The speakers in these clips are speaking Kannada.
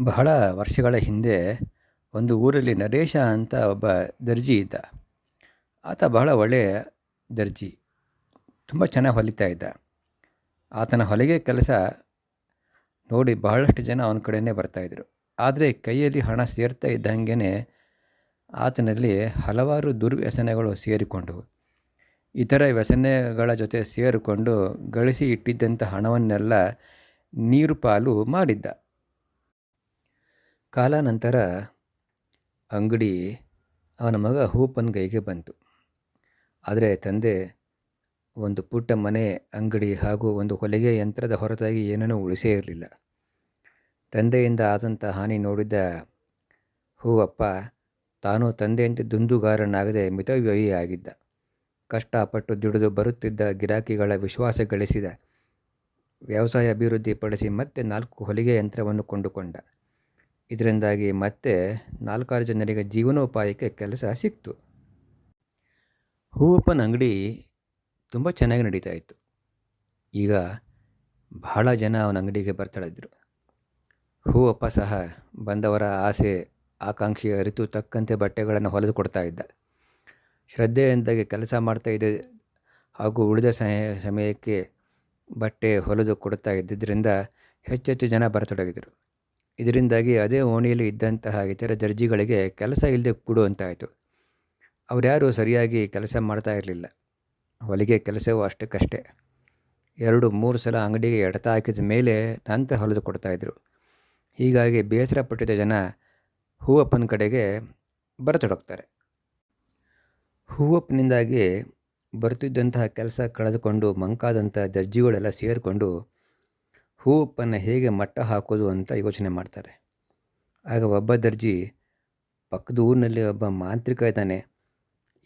ಬಹಳ ವರ್ಷಗಳ ಹಿಂದೆ ಒಂದು ಊರಲ್ಲಿ ನರೇಶ ಅಂತ ಒಬ್ಬ ದರ್ಜಿ ಇದ್ದ. ಆತ ಬಹಳ ಒಳ್ಳೆಯ ದರ್ಜಿ. ತುಂಬ ಚೆನ್ನಾಗಿ ಹೊಲಿತಾ ಇದ್ದ. ಆತನ ಹೊಲಿಗೆ ಕೆಲಸ ನೋಡಿ ಬಹಳಷ್ಟು ಜನ ಅವನ ಕಡೆಯೇ ಬರ್ತಾಯಿದ್ರು ಆದರೆ ಕೈಯಲ್ಲಿ ಹಣ ಸೇರ್ತಾ ಇದ್ದಂಗೆ ಆತನಲ್ಲಿ ಹಲವಾರು ದುರ್ವ್ಯಸನಗಳು ಸೇರಿಕೊಂಡವು ಇತರ ವ್ಯಸನಗಳ ಜೊತೆ ಸೇರಿಕೊಂಡು ಗಳಿಸಿ ಇಟ್ಟಿದ್ದಂಥ ಹಣವನ್ನೆಲ್ಲ ನೀರು ಪಾಲು ಮಾಡಿದ್ದ. ಕಾಲಾನಂತರ ಅಂಗಡಿ ಅವನ ಮಗ ಹೂಪನ್ ಕೈಗೆ ಬಂತು. ಆದರೆ ತಂದೆ ಒಂದು ಪುಟ್ಟ ಮನೆ, ಅಂಗಡಿ ಹಾಗೂ ಒಂದು ಹೊಲಿಗೆ ಯಂತ್ರದ ಹೊರತಾಗಿ ಏನನ್ನೂ ಉಳಿಸೇ ಇರಲಿಲ್ಲ. ತಂದೆಯಿಂದ ಆದಂಥ ಹಾನಿ ನೋಡಿದ್ದ ಹೂವಪ್ಪ ತಾನು ತಂದೆಯಂತೆ ದುಂದುಗಾರನಾಗದೆ ಮಿತವ್ಯಯಿಯಾಗಿದ್ದ. ಕಷ್ಟಪಟ್ಟು ದುಡಿದು ಬರುತ್ತಿದ್ದ ಗಿರಾಕಿಗಳ ವಿಶ್ವಾಸ ಗಳಿಸಿದ ವ್ಯವಸಾಯ ಅಭಿವೃದ್ಧಿಪಡಿಸಿ ಮತ್ತೆ ನಾಲ್ಕು ಹೊಲಿಗೆ ಯಂತ್ರವನ್ನು ಕೊಂಡುಕೊಂಡ. ಇದರಿಂದಾಗಿ ಮತ್ತೆ ನಾಲ್ಕಾರು ಜನರಿಗೆ ಜೀವನೋಪಾಯಕ್ಕೆ ಕೆಲಸ ಸಿಕ್ತು. ಹೂವಪ್ಪನ ಅಂಗಡಿ ತುಂಬ ಚೆನ್ನಾಗಿ ನಡೀತಾ ಇತ್ತು. ಈಗ ಬಹಳ ಜನ ಅವನ ಅಂಗಡಿಗೆ ಬರ್ತಾಳಿದ್ರು ಹೂವಪ್ಪ ಸಹ ಬಂದವರ ಆಸೆ, ಆಕಾಂಕ್ಷೆಯ ಅರಿತು ತಕ್ಕಂತೆ ಬಟ್ಟೆಗಳನ್ನು ಹೊಲೆದು ಕೊಡ್ತಾ ಇದ್ದ. ಶ್ರದ್ಧೆಯಿಂದಾಗಿ ಕೆಲಸ ಮಾಡ್ತಾ ಇದ್ದ ಹಾಗೂ ಉಳಿದ ಸಮಯಕ್ಕೆ ಬಟ್ಟೆ ಹೊಲೆದು ಕೊಡ್ತಾ ಇದ್ದಿದ್ದರಿಂದ ಹೆಚ್ಚೆಚ್ಚು ಜನ ಬರತೊಡಗಿದರು. ಇದರಿಂದಾಗಿ ಅದೇ ಓಣಿಯಲ್ಲಿ ಇದ್ದಂತಹ ಇತರ ದರ್ಜಿಗಳಿಗೆ ಕೆಲಸ ಇಲ್ಲದೆ ಕೊಡುವಂತಾಯಿತು ಅವರ್ಯಾರು ಸರಿಯಾಗಿ ಕೆಲಸ ಮಾಡ್ತಾ ಇರಲಿಲ್ಲ. ಹೊಲಿಗೆ ಕೆಲಸವೂ ಅಷ್ಟಕ್ಕಷ್ಟೇ. ಎರಡು, ಮೂರು ಸಲ ಅಂಗಡಿಗೆ ಎಡತ ಹಾಕಿದ ಮೇಲೆ ನಂತರ ಹೊಲಿದು ಕೊಡ್ತಾಯಿದ್ರು ಹೀಗಾಗಿ ಬೇಸರ ಪಟ್ಟಿದ ಜನ ಹೂವಪ್ಪನ ಕಡೆಗೆ ಬರತೊಡಗ್ತಾರೆ. ಹೂವಪ್ಪನಿಂದಾಗಿ ಬರ್ತಿದ್ದಂತಹ ಕೆಲಸ ಕಳೆದುಕೊಂಡು ಮಂಕಾದಂಥ ದರ್ಜಿಗಳೆಲ್ಲ ಸೇರಿಕೊಂಡು ಹೂವಪ್ಪನ್ನು ಹೇಗೆ ಮಟ್ಟ ಹಾಕೋದು ಅಂತ ಯೋಚನೆ ಮಾಡ್ತಾರೆ. ಆಗ ಒಬ್ಬ ದರ್ಜಿ ಪಕ್ಕದ ಊರಿನಲ್ಲಿ ಒಬ್ಬ ಮಾಂತ್ರಿಕ ಇದ್ದಾನೆ.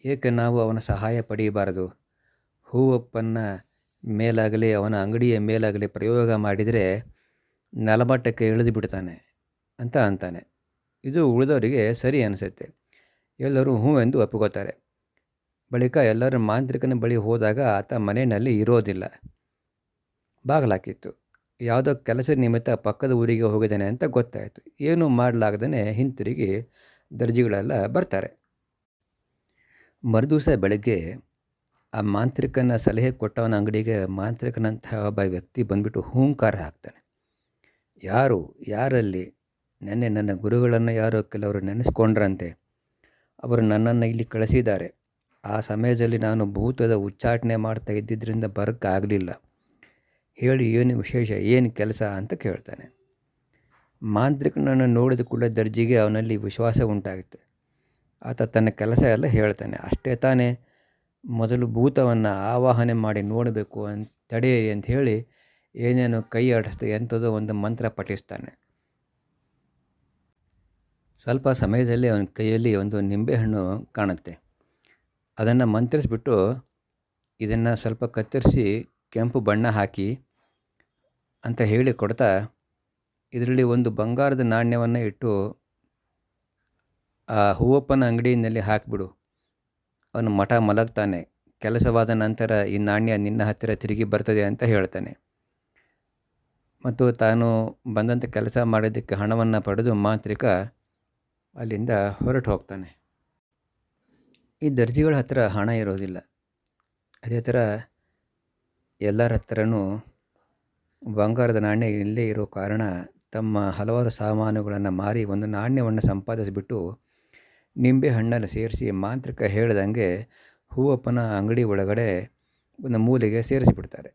ಏಕೆ ನಾವು ಅವನ ಸಹಾಯ ಪಡೆಯಬಾರದು? ಹೂವಪ್ಪನ ಮೇಲಾಗಲಿ, ಅವನ ಅಂಗಡಿಯ ಮೇಲಾಗಲಿ ಪ್ರಯೋಗ ಮಾಡಿದರೆ ನೆಲಮಟ್ಟಕ್ಕೆ ಇಳಿದು ಬಿಡ್ತಾನೆ ಅಂತ ಅಂತಾನೆ. ಇದು ಉಳಿದವರಿಗೆ ಸರಿ ಅನಿಸುತ್ತೆ. ಎಲ್ಲರೂ ಹ್ಞೂ ಎಂದು ಒಪ್ಪಿಕೋತಾರೆ ಬಳಿಕ ಎಲ್ಲರೂ ಮಾಂತ್ರಿಕನ ಬಳಿ ಹೋದಾಗ ಆತ ಮನೆಯಲ್ಲಿ ಇರೋದಿಲ್ಲ. ಬಾಗಲಾಕಿತ್ತು. ಯಾವುದೋ ಕೆಲಸ ನಿಮಿತ್ತ ಪಕ್ಕದ ಊರಿಗೆ ಹೋಗಿದ್ದಾನೆ ಅಂತ ಗೊತ್ತಾಯಿತು. ಏನೂ ಮಾಡಲಾಗ್ದೇ ಹಿಂತಿರುಗಿ ದರ್ಜಿಗಳೆಲ್ಲ ಬರ್ತಾರೆ. ಮರುದಿವಸ ಬೆಳಗ್ಗೆ ಆ ಮಾಂತ್ರಿಕನ ಸಲಹೆ ಕೊಟ್ಟವನ ಅಂಗಡಿಗೆ ಮಾಂತ್ರಿಕನಂತಹ ಒಬ್ಬ ವ್ಯಕ್ತಿ ಬಂದುಬಿಟ್ಟು ಹೂಂಕಾರ ಹಾಕ್ತಾನೆ. ಯಾರು? ಯಾರಲ್ಲಿ? ನೆನ್ನೆ ನನ್ನ ಗುರುಗಳನ್ನು ಯಾರೋ ಕೆಲವರು ನೆನೆಸ್ಕೊಂಡ್ರಂತೆ. ಅವರು ನನ್ನನ್ನು ಇಲ್ಲಿ ಕಳಿಸಿದ್ದಾರೆ. ಆ ಸಮಯದಲ್ಲಿ ನಾನು ಭೂತದ ಉಚ್ಚಾಟನೆ ಮಾಡ್ತಾ ಇದ್ದಿದ್ದರಿಂದ ಬರೋಕ್ಕಾಗಲಿಲ್ಲ. ಹೇಳಿ ಏನು ವಿಶೇಷ, ಏನು ಕೆಲಸ ಅಂತ ಕೇಳ್ತಾನೆ. ಮಾಂತ್ರಿಕನನ್ನು ನೋಡಿದ ಕೂಡ ದರ್ಜಿಗೆ ಅವನಲ್ಲಿ ವಿಶ್ವಾಸ ಉಂಟಾಗುತ್ತೆ. ಆತ ತನ್ನ ಕೆಲಸ ಎಲ್ಲ ಹೇಳ್ತಾನೆ, ಅಷ್ಟೇ ತಾನೇ, ಮೊದಲು ಭೂತವನ್ನು ಆವಾಹನೆ ಮಾಡಿ ನೋಡಬೇಕು ಅಂತ ತಡೆಯಿರಿ ಅಂತ ಹೇಳಿ ಏನೇನು ಕೈ ಆಡಿಸ್ತಾ ಎಂಥದೋ ಒಂದು ಮಂತ್ರ ಪಠಿಸ್ತಾನೆ. ಸ್ವಲ್ಪ ಸಮಯದಲ್ಲಿ ಅವನ ಕೈಯಲ್ಲಿ ಒಂದು ನಿಂಬೆಹಣ್ಣು ಕಾಣುತ್ತೆ. ಅದನ್ನು ಮಂತ್ರಿಸ್ಬಿಟ್ಟು ಇದನ್ನು ಸ್ವಲ್ಪ ಕತ್ತರಿಸಿ ಕೆಂಪು ಬಣ್ಣ ಹಾಕಿ ಅಂತ ಹೇಳಿ ಕೊಡ್ತಾ ಇದರಲ್ಲಿ ಒಂದು ಬಂಗಾರದ ನಾಣ್ಯವನ್ನು ಇಟ್ಟು ಆ ಹೂವಪ್ಪನ ಅಂಗಡಿಯಲ್ಲಿ ಹಾಕಿಬಿಡು. ಅವನು ಮಠ ಮಲಗ್ತಾನೆ. ಕೆಲಸವಾದ ನಂತರ ಈ ನಾಣ್ಯ ನಿನ್ನ ಹತ್ತಿರ ತಿರುಗಿ ಬರ್ತದೆ ಅಂತ ಹೇಳ್ತಾನೆ. ಮತ್ತು ತಾನು ಬಂದಂಥ ಕೆಲಸ ಮಾಡಿದ್ದಕ್ಕೆ ಹಣವನ್ನು ಪಡೆದು ಮಾಂತ್ರಿಕ ಅಲ್ಲಿಂದ ಹೊರಟು ಹೋಗ್ತಾನೆ. ಈ ದರ್ಜಿಗಳ ಹತ್ತಿರ ಹಣ ಇರೋದಿಲ್ಲ. ಅದೇ ಥರ ಎಲ್ಲರ ಹತ್ರನೂ ಬಂಗಾರದ ನಾಣ್ಯ ಇಲ್ಲೇ ಇರೋ ಕಾರಣ ತಮ್ಮ ಹಲವಾರು ಸಾಮಾನುಗಳನ್ನು ಮಾರಿ ಒಂದು ನಾಣ್ಯವನ್ನು ಸಂಪಾದಿಸಿಬಿಟ್ಟು ನಿಂಬೆ ಹಣ್ಣನ್ನು ಸೇರಿಸಿ ಮಾಂತ್ರಿಕ ಹೇಳ್ದಂಗೆ ಹೂವಪ್ಪನ ಅಂಗಡಿ ಒಳಗಡೆ ಒಂದು ಮೂಲೆಗೆ ಸೇರಿಸಿಬಿಡ್ತಾರೆ.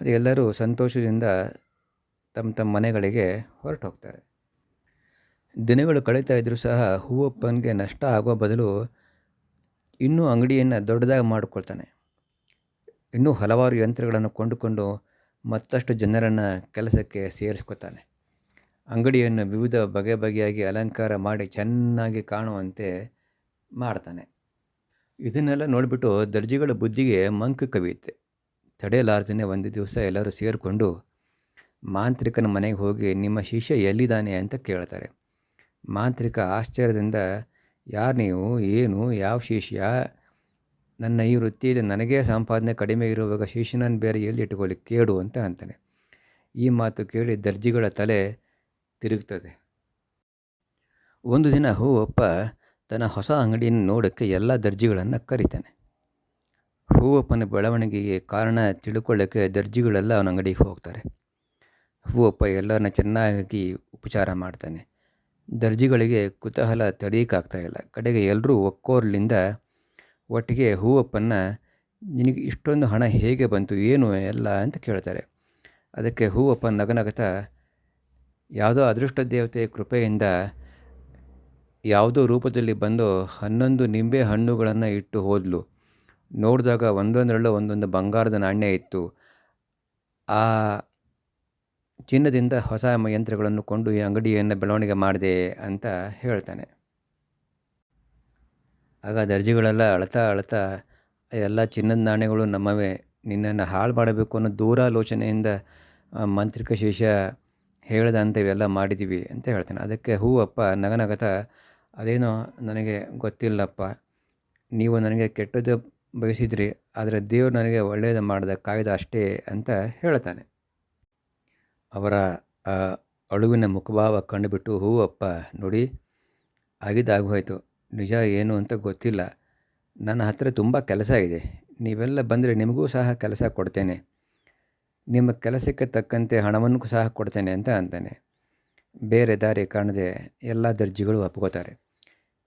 ಮತ್ತು ಎಲ್ಲರೂ ಸಂತೋಷದಿಂದ ತಮ್ಮ ತಮ್ಮ ಮನೆಗಳಿಗೆ ಹೊರಟು ಹೋಗ್ತಾರೆ ದಿನಗಳು ಕಳೀತಾ ಇದ್ದರೂ ಸಹ ಹೂವಪ್ಪನಿಗೆ ನಷ್ಟ ಆಗೋ ಬದಲು ಇನ್ನೂ ಅಂಗಡಿಯನ್ನು ದೊಡ್ಡದಾಗಿ ಮಾಡಿಕೊಳ್ತಾನೆ. ಇನ್ನೂ ಹಲವಾರು ಯಂತ್ರಗಳನ್ನು ಕೊಂಡುಕೊಂಡು ಮತ್ತಷ್ಟು ಜನರನ್ನು ಕೆಲಸಕ್ಕೆ ಸೇರಿಸ್ಕೊತಾನೆ. ಅಂಗಡಿಯನ್ನು ವಿವಿಧ ಬಗೆ ಬಗೆಯಾಗಿ ಅಲಂಕಾರ ಮಾಡಿ ಚೆನ್ನಾಗಿ ಕಾಣುವಂತೆ ಮಾಡ್ತಾನೆ. ಇದನ್ನೆಲ್ಲ ನೋಡಿಬಿಟ್ಟು ದರ್ಜಿಗಳ ಬುದ್ಧಿಗೆ ಮಂಕು ಕವಿಯುತ್ತೆ. ತಡೆಯಲಾರ್ದೇ ಒಂದು ದಿವಸ ಎಲ್ಲರೂ ಸೇರಿಕೊಂಡು ಮಾಂತ್ರಿಕನ ಮನೆಗೆ ಹೋಗಿ, ನಿಮ್ಮ ಶಿಷ್ಯ ಎಲ್ಲಿದ್ದಾನೆ? ಅಂತ ಕೇಳ್ತಾರೆ. ಮಾಂತ್ರಿಕ ಆಶ್ಚರ್ಯದಿಂದ, ಯಾರು ನೀವು? ಏನು? ಯಾವ ಶಿಷ್ಯ? ನನ್ನ ಈ ವೃತ್ತಿಯಲ್ಲಿ ನನಗೇ ಸಂಪಾದನೆ ಕಡಿಮೆ ಇರುವಾಗ ಶಿಶುನನ್ನು ಬೇರೆ ಎಲ್ಲಿ ಇಟ್ಕೊಳ್ಳಿ ಕೇಡು ಅಂತ ಅಂತಾನೆ. ಈ ಮಾತು ಕೇಳಿ ದರ್ಜಿಗಳ ತಲೆ ತಿರುಗ್ತದೆ. ಒಂದು ದಿನ ಹೂವಪ್ಪ ತನ್ನ ಹೊಸ ಅಂಗಡಿಯನ್ನು ನೋಡೋಕ್ಕೆ ಎಲ್ಲ ದರ್ಜಿಗಳನ್ನು ಕರೀತಾನೆ. ಹೂವಪ್ಪನ ಬೆಳವಣಿಗೆಗೆ ಕಾರಣ ತಿಳ್ಕೊಳ್ಳೋಕ್ಕೆ ದರ್ಜಿಗಳೆಲ್ಲ ಅವನ ಅಂಗಡಿಗೆ ಹೋಗ್ತಾರೆ. ಹೂವಪ್ಪ ಎಲ್ಲರನ್ನ ಚೆನ್ನಾಗಿ ಉಪಚಾರ ಮಾಡ್ತಾನೆ. ದರ್ಜಿಗಳಿಗೆ ಕುತೂಹಲ ತಡೀಕಾಗ್ತಾಯಿಲ್ಲ ಕಡೆಗೆ ಎಲ್ಲರೂ ಒಕ್ಕೋರ್ಲಿಂದ ಒಟ್ಟಿಗೆ ಹೂವಪ್ಪನ ನಿನಗೆ ಇಷ್ಟೊಂದು ಹಣ ಹೇಗೆ ಬಂತು, ಏನು ಎಲ್ಲ ಅಂತ ಕೇಳ್ತಾರೆ. ಅದಕ್ಕೆ ಹೂವಪ್ಪ ನಗನಗತ ಯಾವುದೋ ಅದೃಷ್ಟ ದೇವತೆ ಕೃಪೆಯಿಂದ ಯಾವುದೋ ರೂಪದಲ್ಲಿ ಬಂದು ಹನ್ನೊಂದು ನಿಂಬೆ ಹಣ್ಣುಗಳನ್ನು ಇಟ್ಟು ಹೋದ್ಲು. ನೋಡಿದಾಗ ಒಂದೊಂದರಲ್ಲೂ ಒಂದೊಂದು ಬಂಗಾರದ ನಾಣ್ಯ ಇತ್ತು. ಆ ಚಿನ್ನದಿಂದ ಹೊಸ ಯಂತ್ರಗಳನ್ನು ಕೊಂಡು ಈ ಅಂಗಡಿಯನ್ನು ಬೆಳವಣಿಗೆ ಮಾಡಿದೆ ಅಂತ ಹೇಳ್ತಾನೆ. ಆಗ ದರ್ಜಿಗಳೆಲ್ಲ ಅಳ್ತಾ ಅಳ್ತಾ ಎಲ್ಲ ಚಿನ್ನದ ನಾಣ್ಯಗಳು ನಮ್ಮವೇ, ನಿನ್ನನ್ನು ಹಾಳು ಮಾಡಬೇಕು ಅನ್ನೋ ದೂರಾಲೋಚನೆಯಿಂದ ಮಂತ್ರಿಕ ಶೇಷ ಹೇಳ್ದಂತೆ ಇವೆಲ್ಲ ಮಾಡಿದ್ದೀವಿ ಅಂತ ಹೇಳ್ತಾನೆ. ಅದಕ್ಕೆ ಹೂ ಅಪ್ಪ ನಗನಗತ, ಅದೇನೋ ನನಗೆ ಗೊತ್ತಿಲ್ಲಪ್ಪ. ನೀವು ನನಗೆ ಕೆಟ್ಟದ್ದು ಬಯಸಿದ್ರಿ, ಆದರೆ ದೇವರು ನನಗೆ ಒಳ್ಳೆಯದು ಮಾಡಿದ ಕಾಯ್ದ ಅಷ್ಟೇ ಅಂತ ಹೇಳ್ತಾನೆ. ಅವರ ಅಳುವಿನ ಮುಖಭಾವ ಕಂಡುಬಿಟ್ಟು, ಹೂ ಅಪ್ಪ, ನೋಡಿ ಆಗಿದ್ದಾಗೋಯ್ತು ನಿಜ ಏನು ಅಂತ ಗೊತ್ತಿಲ್ಲ. ನನ್ನ ಹತ್ತಿರ ತುಂಬ ಕೆಲಸ ಇದೆ. ನೀವೆಲ್ಲ ಬಂದರೆ ನಿಮಗೂ ಸಹ ಕೆಲಸ ಕೊಡ್ತೇನೆ. ನಿಮ್ಮ ಕೆಲಸಕ್ಕೆ ತಕ್ಕಂತೆ ಹಣವನ್ನು ಸಹ ಕೊಡ್ತೇನೆ ಅಂತ ಅಂತಾನೆ. ಬೇರೆ ದಾರಿ ಕಾಣದೆ ಎಲ್ಲ ದರ್ಜಿಗಳು ಒಪ್ಕೋತಾರೆ.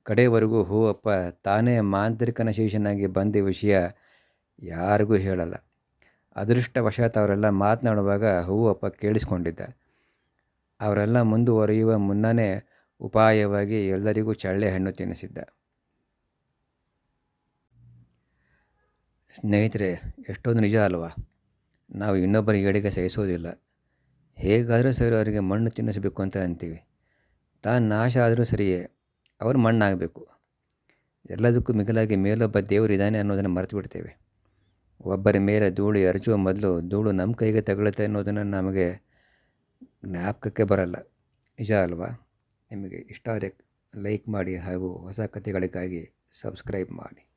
ಕಡೆಯವರೆಗೂ ಹೂವಪ್ಪ ತಾನೇ ಮಾಂತ್ರಿಕನ ಶೇಷನಾಗಿ ಬಂದ ವಿಷಯ ಯಾರಿಗೂ ಹೇಳಲ್ಲ. ಅದೃಷ್ಟವಶಾತ್ ಅವರೆಲ್ಲ ಮಾತನಾಡುವಾಗ ಹೂವಪ್ಪ ಕೇಳಿಸ್ಕೊಂಡಿದ್ದ. ಅವರೆಲ್ಲ ಮುಂದುವರಿಯುವ ಮುನ್ನನೇ ಉಪಾಯವಾಗಿ ಎಲ್ಲರಿಗೂ ಚಳ್ಳೆ ಹಣ್ಣು ತಿನ್ನಿಸಿದ್ದ. ಸ್ನೇಹಿತರೆ, ಎಷ್ಟೊಂದು ನಿಜ ಅಲ್ವಾ? ನಾವು ಇನ್ನೊಬ್ಬರ ಏಳಿಗೆ ಸಹಿಸೋದಿಲ್ಲ. ಹೇಗಾದರೂ ಸರಿ ಅವರಿಗೆ ಮಣ್ಣು ತಿನ್ನಿಸಬೇಕು ಅಂತ ಅಂತೀವಿ. ತಾನು ನಾಶ ಆದರೂ ಸರಿಯೇ, ಅವರು ಮಣ್ಣಾಗಬೇಕು. ಎಲ್ಲದಕ್ಕೂ ಮಿಗಿಲಾಗಿ ಮೇಲೊಬ್ಬ ದೇವರಿದ್ದಾನೆ ಅನ್ನೋದನ್ನು ಮರೆತು ಬಿಡ್ತೇವೆ ಒಬ್ಬರ ಮೇಲೆ ಧೂಳು ಎರಚುವ ಮೊದಲು ಧೂಳು ನಮ್ಮ ಕೈಗೆ ತಗೊಳುತ್ತೆ ಅನ್ನೋದನ್ನು ನಮಗೆ ಜ್ಞಾಪಕಕ್ಕೆ ಬರಲ್ಲ. ನಿಜ ಅಲ್ವಾ? ನಿಮಗೆ ಇಷ್ಟ ಆದರೆ ಲೈಕ್ ಮಾಡಿ ಹಾಗೂ ಹೊಸ ಕಥೆಗಳಿಗಾಗಿ ಸಬ್ಸ್ಕ್ರೈಬ್ ಮಾಡಿ.